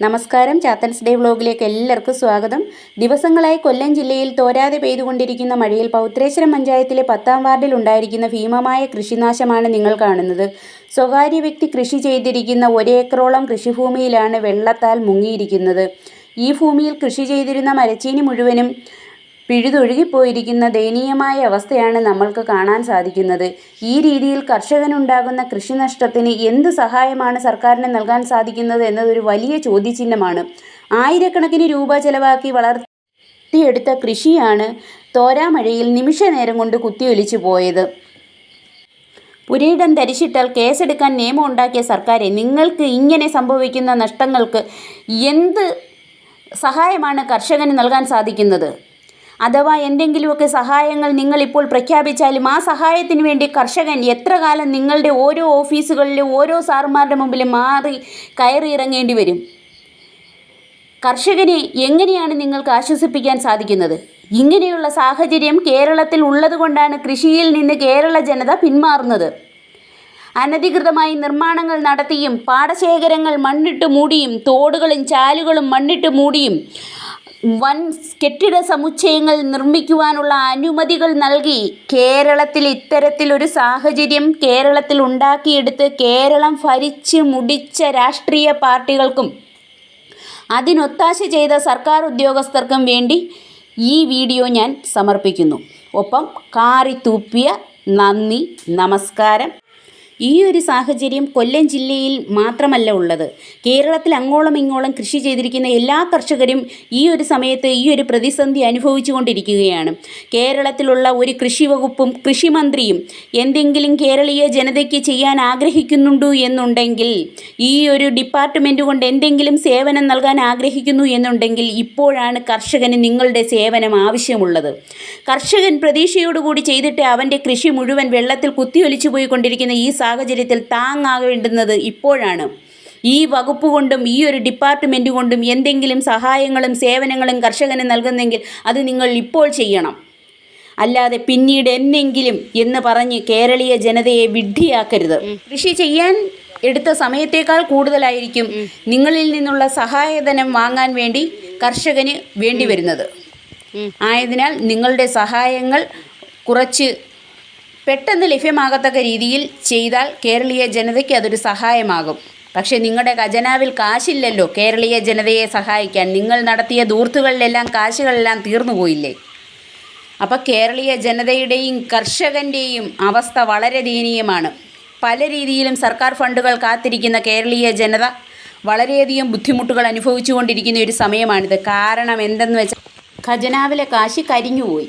നമസ്കാരം. ചാത്തൻസ് ഡേ വ്ലോഗിലേക്ക് എല്ലാവർക്കും സ്വാഗതം. ദിവസങ്ങളായി കൊല്ലം ജില്ലയിൽ തോരാതെ പെയ്തുകൊണ്ടിരിക്കുന്ന മഴയിൽ പൗത്രേശ്വരം പഞ്ചായത്തിലെ പത്താം വാർഡിൽ ഉണ്ടായിരിക്കുന്ന ഭീമമായ കൃഷിനാശമാണ് നിങ്ങൾ കാണുന്നത്. സ്വകാര്യ വ്യക്തി കൃഷി ചെയ്തിരിക്കുന്ന ഒരേക്കറോളം കൃഷിഭൂമിയിലാണ് വെള്ളത്താൽ മുങ്ങിയിരിക്കുന്നത്. ഈ ഭൂമിയിൽ കൃഷി ചെയ്തിരുന്ന മരച്ചീനി മുഴുവനും പിഴുതൊഴുകിപ്പോയിരിക്കുന്ന ദയനീയമായ അവസ്ഥയാണ് നമ്മൾക്ക് കാണാൻ സാധിക്കുന്നത്. ഈ രീതിയിൽ കർഷകനുണ്ടാകുന്ന കൃഷിനഷ്ടത്തിന് എന്ത് സഹായമാണ് സർക്കാരിന് നൽകാൻ സാധിക്കുന്നത് എന്നതൊരു വലിയ ചോദ്യചിഹ്നമാണ്. ആയിരക്കണക്കിന് രൂപ ചെലവാക്കി വളർത്തിയെടുത്ത കൃഷിയാണ് തോരാമഴയിൽ നിമിഷ നേരം കൊണ്ട് കുത്തിയൊലിച്ചു പോയത്. പുരയിടം ധരിച്ചിട്ടാൽ കേസെടുക്കാൻ നിയമം ഉണ്ടാക്കിയ സർക്കാരെ നിങ്ങൾക്ക് ഇങ്ങനെ സംഭവിക്കുന്ന നഷ്ടങ്ങൾക്ക് എന്ത് സഹായമാണ് കർഷകന് നൽകാൻ സാധിക്കുന്നത്? അഥവാ എന്തെങ്കിലുമൊക്കെ സഹായങ്ങൾ നിങ്ങൾ ഇപ്പോൾ പ്രഖ്യാപിച്ചാലും ആ സഹായത്തിന് വേണ്ടി കർഷകൻ എത്ര കാലം നിങ്ങളുടെ ഓരോ ഓഫീസുകളിലും ഓരോ സാറുമാരുടെ മുമ്പിൽ മാറി കയറി ഇറങ്ങേണ്ടി വരും? കർഷകനെ എങ്ങനെയാണ് നിങ്ങൾക്ക് ആശ്വസിപ്പിക്കാൻ സാധിക്കുന്നത്? ഇങ്ങനെയുള്ള സാഹചര്യം കേരളത്തിൽ ഉള്ളതുകൊണ്ടാണ് കൃഷിയിൽ നിന്ന് കേരള ജനത പിന്മാറുന്നത്. അനധികൃതമായി നിർമ്മാണങ്ങൾ നടത്തിയും പാടശേഖരങ്ങൾ മണ്ണിട്ട് മൂടിയും തോടുകളും ചാലുകളും മണ്ണിട്ട് മൂടിയും വൻ കെട്ടിട സമുച്ചയങ്ങൾ നിർമ്മിക്കുവാനുള്ള അനുമതികൾ നൽകി കേരളത്തിൽ ഇത്തരത്തിലൊരു സാഹചര്യം കേരളത്തിൽ ഉണ്ടാക്കിയെടുത്ത് കേരളം ഭരിച്ച് മുടിച്ച രാഷ്ട്രീയ പാർട്ടികൾക്കും അതിനൊത്താശ ചെയ്ത സർക്കാർ ഉദ്യോഗസ്ഥർക്കും വേണ്ടി ഈ വീഡിയോ ഞാൻ സമർപ്പിക്കുന്നു. ഒപ്പം കാറിത്തൂപ്പിയ നന്ദി നമസ്കാരം. ഈ ഒരു സാഹചര്യം കൊല്ലം ജില്ലയിൽ മാത്രമല്ല ഉള്ളത്. കേരളത്തിൽ അങ്ങോളം ഇങ്ങോളം കൃഷി ചെയ്തിരിക്കുന്ന എല്ലാ കർഷകരും ഈ ഒരു സമയത്ത് ഈ ഒരു പ്രതിസന്ധി അനുഭവിച്ചുകൊണ്ടിരിക്കുകയാണ് കേരളത്തിലുള്ള ഒരു കൃഷി വകുപ്പും കൃഷിമന്ത്രിയും എന്തെങ്കിലും കേരളീയ ജനതയ്ക്ക് ചെയ്യാൻ ആഗ്രഹിക്കുന്നുണ്ടോ എന്നുണ്ടെങ്കിൽ ഈ ഒരു ഡിപ്പാർട്ട്മെന്റ് കൊണ്ട് എന്തെങ്കിലും സേവനം നൽകാൻ ആഗ്രഹിക്കുന്നു എന്നുണ്ടെങ്കിൽ ഇപ്പോഴാണ് കർഷകന് നിങ്ങളുടെ സേവനം ആവശ്യമുള്ളത്. കർഷകൻ പ്രതീക്ഷയോടുകൂടി ചെയ്തിട്ട് അവന്റെ കൃഷി മുഴുവൻ വെള്ളത്തിൽ കുത്തിയൊലിച്ചു പോയിക്കൊണ്ടിരിക്കുന്ന ഈ സാഹചര്യത്തിൽ താങ്ങാകേണ്ടുന്നത് ഇപ്പോഴാണ്. ഈ വകുപ്പ് കൊണ്ടും ഈ ഒരു ഡിപ്പാർട്ട്മെന്റ് കൊണ്ടും എന്തെങ്കിലും സഹായങ്ങളും സേവനങ്ങളും കർഷകന് നൽകുന്നെങ്കിൽ അത് നിങ്ങൾ ഇപ്പോൾ ചെയ്യണം. അല്ലാതെ പിന്നീട് എന്നെങ്കിലും എന്ന് പറഞ്ഞ് കേരളീയ ജനതയെ വിഡ്ഢിയാക്കരുത്. കൃഷി ചെയ്യാൻ എടുത്ത സമയത്തേക്കാൾ കൂടുതലായിരിക്കും നിങ്ങളിൽ നിന്നുള്ള സഹായധനം വാങ്ങാൻ വേണ്ടി കർഷകന് വേണ്ടി വരുന്നത്. ആയതിനാൽ നിങ്ങളുടെ സഹായങ്ങൾ കുറച്ച് പെട്ടെന്ന് ലഭ്യമാകത്തക്ക രീതിയിൽ ചെയ്താൽ കേരളീയ ജനതയ്ക്ക് അതൊരു സഹായമാകും. പക്ഷേ നിങ്ങളുടെ ഖജനാവിൽ കാശില്ലല്ലോ കേരളീയ ജനതയെ സഹായിക്കാൻ. നിങ്ങൾ നടത്തിയ ദൂർത്തുകളിലെല്ലാം കാശുകളെല്ലാം തീർന്നു പോയില്ലേ? അപ്പോൾ കേരളീയ ജനതയുടെയും കർഷകന്റെയും അവസ്ഥ വളരെ ദയനീയമാണ്. പല രീതിയിലും സർക്കാർ ഫണ്ടുകൾ കാത്തിരിക്കുന്ന കേരളീയ ജനത വളരെയധികം ബുദ്ധിമുട്ടുകൾ അനുഭവിച്ചുകൊണ്ടിരിക്കുന്ന ഒരു സമയമാണിത്. കാരണം എന്തെന്ന് വെച്ചാൽ ഖജനാവിലെ കാശ് കരിഞ്ഞുപോയി